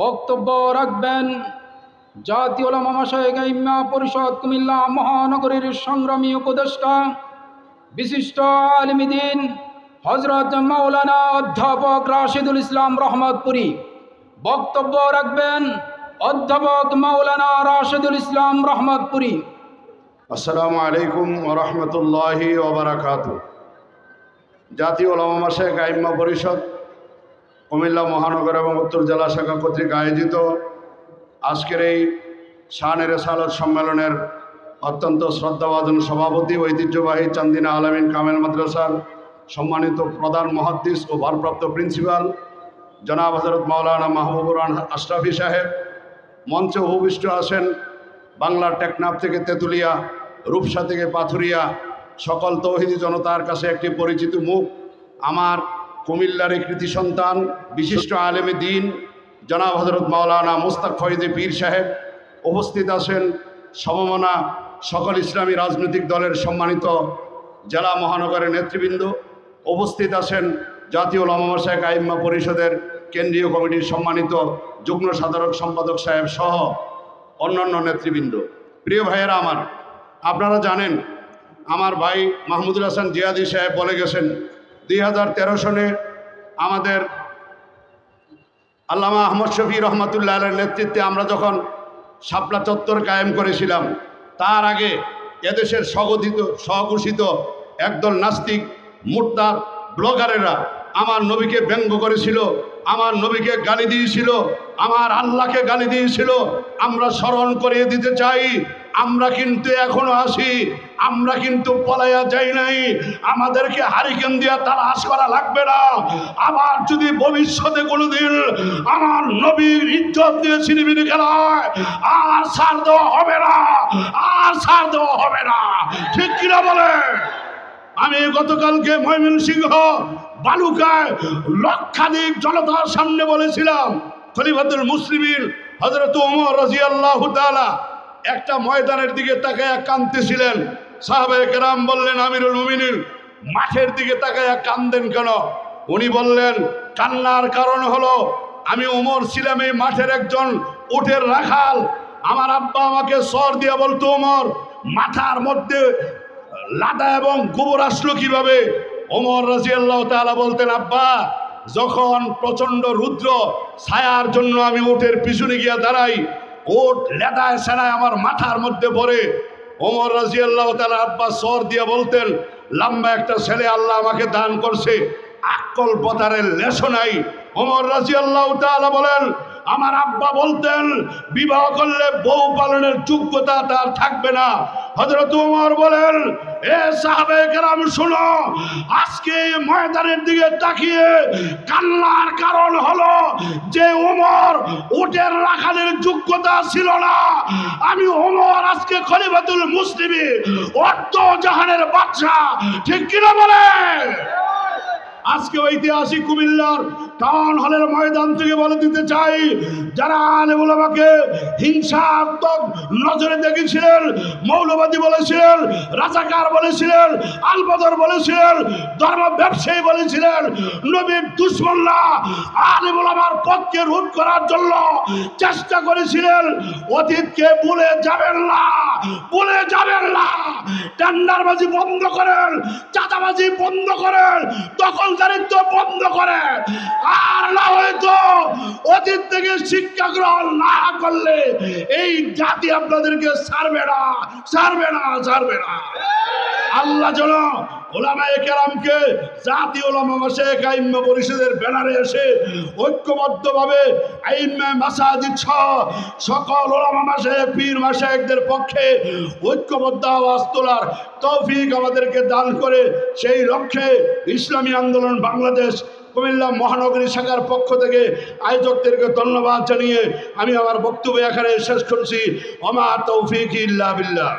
বক্তব্য রাখবেন। জাতীয় মাসায়েক ইম্মা পরিষদ কুমিল্লা মহানগরীর সংগ্রামী উপদেষ্টা, বিশিষ্ট আলমিদিন হজরত মাওলানা অধ্যাপক রাশিদুল ইসলাম রহমতপুরি। বক্তব্য রাখবেন অধ্যাপক মাওলানা রাশিদুল ইসলাম রহমতপুরি। আসসালামু আলাইকুম ওরহমতুল্লাহি ওবরাকাত জাতীয় মাসে গাইম্মা পরিষদ কুমিল্লা মহানগর এবং উত্তর জেলা শাখা কর্তৃক আয়োজিত আজকের এই শাহানের সালত সম্মেলনের অত্যন্ত শ্রদ্ধাভাজন সভাপতি, ঐতিহ্যবাহী চান্দিনা আলমিন কামেল মাদ্রাসার সম্মানিত প্রধান মহাদ্দিস ও ভারপ্রাপ্ত প্রিন্সিপাল জনাব হজরত মাওলানা মাহবুবুর আশরাফি সাহেব, মঞ্চে উপবিষ্ট আছেন বাংলার টেকনাফ থেকে তেঁতুলিয়া, রূপসা থেকে পাথুরিয়া, সকল তৌহিদি জনতার কাছে একটি পরিচিত মুখ। আমার কুমিল্লার কৃতি সন্তান, বিশিষ্ট আলেমে দিন, জনাব হজরত মাওলানা মুস্তাক ফয়েদে পীর সাহেব উপস্থিত আছেন সমমনা সকল ইসলামী রাজনৈতিক দলের সম্মানিত জেলা মহানগরের নেতৃবৃন্দ। উপস্থিত আছেন জাতীয় লমাশাক আইম্মা পরিষদের কেন্দ্রীয় কমিটির সম্মানিত যুগ্ম সাধারণ সম্পাদক সাহেব সহ অন্যান্য নেতৃবৃন্দ। প্রিয় ভাইয়েরা আমার, আপনারা জানেন, আমার ভাই মাহমুদুল হাসান জিয়াদি সাহেব বলে গেছেন দুই হাজার তেরো সনে আমাদের আল্লামা আহমদ শফি রহমতুল্লাহ নেতৃত্বে আমরা যখন শাপলা চত্বর কায়েম করেছিলাম, তার আগে এদেশের স্বগঠিত, স্বঘোষিত একদল নাস্তিক মুর্তার ব্লগারেরা আমার নবীকে ব্যঙ্গ করেছিল, আমার নবীকে গালি দিয়েছিল, আমার আল্লাহকে গালি দিয়েছিল। আমরা স্মরণ করিয়ে দিতে চাই আমরা কিন্তু এখনও আসি আমরা কিন্তু পলাইয়া যাই নাই। আমাদেরকে হারিকেন দিয়া তালাশ করা লাগবে না। আবার যদি ভবিষ্যতে কোনোদিন আমার নবীর ইজ্জত দিয়ে ছিনিমিনি খেলায়, আর সার দেওয়া হবে না, আর সার দেওয়া হবে না। ঠিক কিনা বলে? আমি গতকালকে ময়মনসিংহ বালুকায় লক্ষাধিক জনতার সামনে বলেছিলাম, খলিফাতুল মুসলিমিন হজরত ওমর রাজিয়াল্লাহ তাআলা একটা ময়দানের দিকে তাকায় কাঁদতেছিলেন। সাহাবে কেরাম বললেন, আমিরুল মুমিনিন, মাঠের দিকে তাকায় কান্দেন কেন? উনি বললেন, কান্নার কারণ হলো আমি ওমর ছিলাম এই মাঠের একজন উটের রাখাল। আমার আব্বা আমাকে সর দিয়া বলতো, ওমর, মাথার মধ্যে লাদা এবং গোবর আসলো কীভাবে? ওমর রাজি আল্লাহ তালা বলতেন, আব্বা, যখন প্রচণ্ড রুদ্র ছায়ার জন্য আমি উটের পিছনে গিয়া দাঁড়াই ওট লেটায় সেনায় আমার মাথার মধ্যে পড়ে। ওমর রাজি আল্লাহ তালা আব্বা সর দিয়ে বলতেন লম্বা একটা ছেলে আল্লাহ আমাকে দান করছে, আকল পতারের লেশো নাই ওমর রাজি আল্লাহ তালা বলেন আমার আব্বা বলতেন, বিবাহ করলে বউ পালনের যোগ্যতা তার থাকবে না। হজরত উমর বলেন, এ সাহাবে কেরাম, শুনো, আজকে ময়দানের দিকে তাকিয়ে কান্নার কারণ হলো যে উমর উটের রাখালের যোগ্যতা ছিল না। আমি উমর, আজকে খলিফাতুল মুসলিমি অর্থ জাহানের বাচ্চা ঠিক কিনা বলে আজকে ঐতিহাসিক কুমিল্লার টাউন হলের ময়দান থেকে বলে দিতে চাই, যারা আলেমুল আমাকে হিংসাত্মক নজরে দেখেছিলেন, মৌলবাদী বলেছিলেন, রাজাকার বলেছিলেন, আলবদর বলেছিলেন ধর্ম ব্যবসায়ী বলেছিলেন, নবীর দুশ্মনরা আলেমুল আমার পথকে রোধ করার জন্য চেষ্টা করেছিলেন। অতীতকে ভুলে যাবেন না, ভুলে যাবেন না। টেন্ডারবাজি বন্ধ করেন, চাঁদাবাজি বন্ধ করেন, দখলদারিত্ব বন্ধ করেন। আর না হয়তো অতীত থেকে শিক্ষা গ্রহণ না করলে এই জাতি আপনাদেরকে সারবে না, ছাড়বে না ছাড়বে না। আল্লাহ যেন ওলামায়ে কেরামকে জাতীয় ওলামা মাসেক আইম্মা পরিষদের ব্যানারে এসে ঐক্যবদ্ধভাবে আইম্মা মাসাজিদ সহ সকল ওলামা মাসে পীর মাসায়েকদের পক্ষে ঐক্যবদ্ধ আওয়াজ তোলার তৌফিক আমাদেরকে দান করে সেই লক্ষ্যে ইসলামী আন্দোলন বাংলাদেশ কুমিল্লা মহানগরী শাখার পক্ষ থেকে আয়োজকদেরকে ধন্যবাদ জানিয়ে আমি আমার বক্তব্য এখানে শেষ করছি। আমার তৌফিক ইল্লা বিল্লাহ।